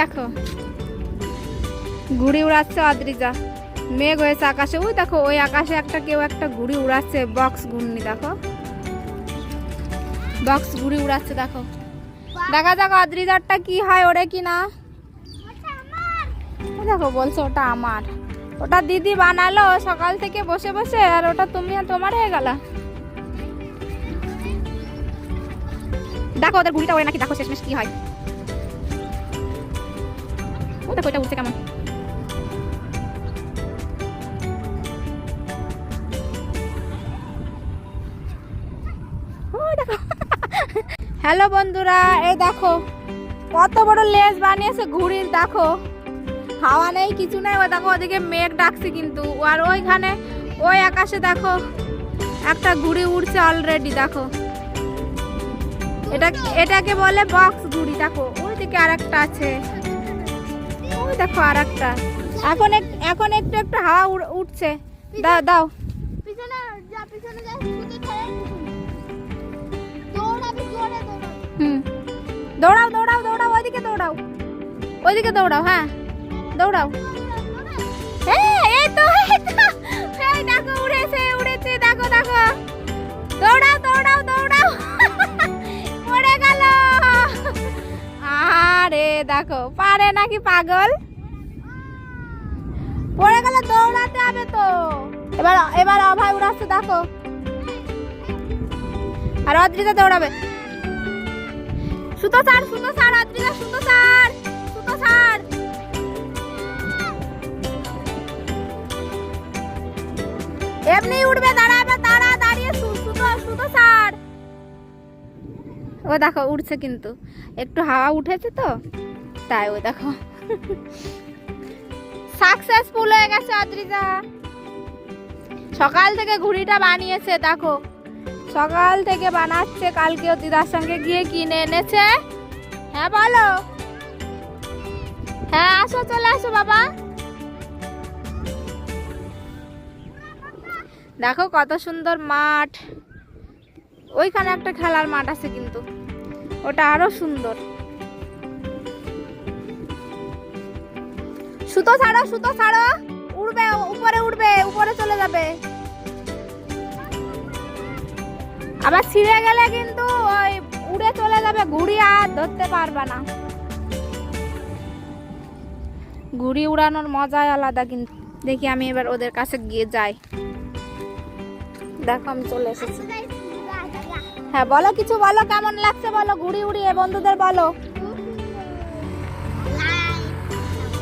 দেখো। ঘুড়ি উড়াচ্ছে অদ্রিজা মেঘ হয়েছে আকাশে। ওই দেখো, ওই আকাশে একটা কেউ একটা ঘুড়ি উড়াচ্ছে, বক্স ঘূর্ণি দেখো। বক্স ঘুড়ি উড়াচ্ছে, দেখো। দেখা যাক অদ্রিজারটা কি হয় ওরে কি না। দেখো, বলছে ওটা আমার। ওটা দিদি বানালো, সকাল থেকে বসে বসে, আর ওটা তুমি তোমার হয়ে গেল। দেখো, ওদের ঘুড়িটা ওরে নাকি? দেখো, শেষমেশ কি হয়। ও দেখো। ও হ্যালো বন্ধুরা, এই দেখো, কত বড় লেজ বানিয়েছে ঘুড়ির, দেখো। হাওয়া নেই, কিছু নেই, ওই দেখো, ওদিকে মেঘ ডাকছে কিন্তু। আর ওইখানে, ওই আকাশে দেখো, একটা ঘুড়ি উড়ছে অলরেডি দেখো। এটা, এটাকে বলে বক্স ঘুড়ি, দেখো। ওই দিকে আর একটা আছে। ওই দেখো আর একটা এখন এক- এখন একটু একটু হাওয়া উঠছে। দাও দাও। হুম। দৌড়াও দৌড়াও দৌড়াও ওইদিকে দৌড়াও। ওইদিকে দৌড়াও হ্যাঁ। দৌড়াও। হ্যাঁ এই তো এই তো। এই দেখো উড়েছে উড়েছে। দেখো দেখো। দেখো, পারে নাকি পাগল? পড়ে গেলে দৌড়াতে হবে তো। এবার এবার অভয় উড়াচ্ছে, দেখো। আর অদ্রিতা দৌড়াবে। সুতো ছাড় সুতো ছাড় অদ্রিতা সুতো ছাড় সুতো ছাড়। এমনি উঠবে দাঁড়া এবার দাঁড়া, দাঁড়িয়ে সুতো সুতো ছাড়। ও দেখো উঠছে কিন্তু। একটু হাওয়া উঠেছে তো। তাই ও দেখো। সাকসেসফুল হয়ে গেছে অদ্রিজা সকাল থেকে ঘুড়িটা বানিয়েছে, দেখো। সকাল থেকে বানাচ্ছে কালকেও দিদার সঙ্গে গিয়ে কিনে এনেছে। হ্যাঁ বলো। হ্যাঁ আসো, চলে আসো, বাবা। দেখো কত সুন্দর মাঠ। ওইখানে একটা খেলার মাঠ আছে কিন্তু। ওটা আরও সুন্দর। সুতো ছাড়ো সুতো ছাড়ো। উড়বে, উপরে উড়বে, উপরে চলে যাবে। আবার ছিঁড়ে গেলে কিন্তু ওই উড়ে চলে যাবে ঘুড়ি আর ধরতে পারবে না। ঘুড়ি উড়ানোর মজাই আলাদা কিন্তু। দেখি আমি এবার ওদের কাছে গিয়ে যাই। দেখো আমি চলে এসেছি। হ্যাঁ বলো কিছু, বলো কেমন লাগছে, বলো ঘুড়ি উড়িয়ে বন্ধুদের বলো।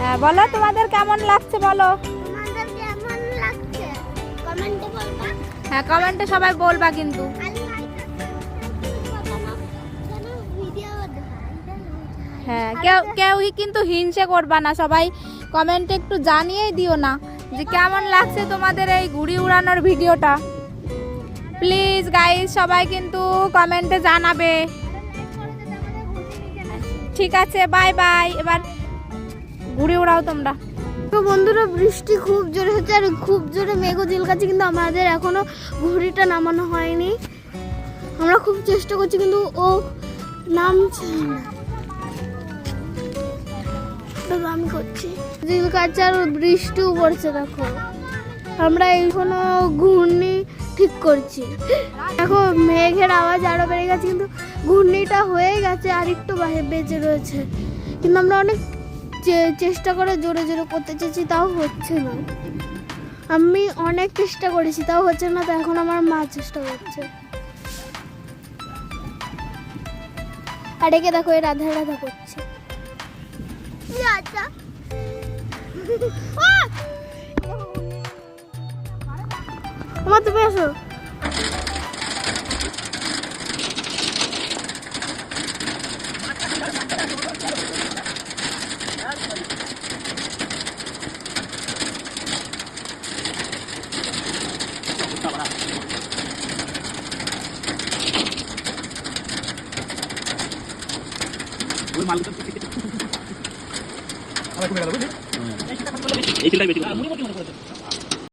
হ্যাঁ বলো তোমাদের কেমন লাগছে বলো। তোমাদের কেমন লাগছে? কমেন্টে বলবা। হ্যাঁ কমেন্টে সবাই বলবা কিন্তু। হ্যাঁ কেউ কেউই কিন্তু হিংসে করবা না সবাই কমেন্টে একটু জানিয়েই দিও না যে কেমন লাগছে তোমাদের এই ঘুড়ি উড়ানোর ভিডিওটা। প্লিজ গাইজ সবাই কিন্তু কমেন্টে জানাবে। ঠিক আছে বাই বাই এবার ঘুড়ি উড়াও তোমরা। তো বন্ধুরা, বৃষ্টি খুব জোরে হচ্ছে আর খুব জোরে মেঘো মেঘও ঝিলকাচ্ছে কিন্তু আমাদের এখনও ঘুড়িটা নামানো হয়নি। আমরা খুব চেষ্টা করছি, কিন্তু ও নামছে না। আমি করছি। ঝিলকাচ্ছে আর বৃষ্টিও পড়ছে, দেখো। আমরা এখনও ঘূর্ণি ঠিক করছি। দেখো, মেঘের আওয়াজ আরও বেড়ে গেছে, কিন্তু ঘূর্ণিটা হয়ে গেছে আর একটু বেঁচে রয়েছে। কিন্তু আমরা অনেক চেষ্টা করে জোরে জোরে করতে চেয়েছি তাও হচ্ছে না। আমি অনেক চেষ্টা করেছি তাও হচ্ছে না তো এখন আমার মা চেষ্টা করছে। আর একে দেখো এ রাধা রাধা করছে। আমার তুমি আসো এই ছেলেটাই বেশি করে।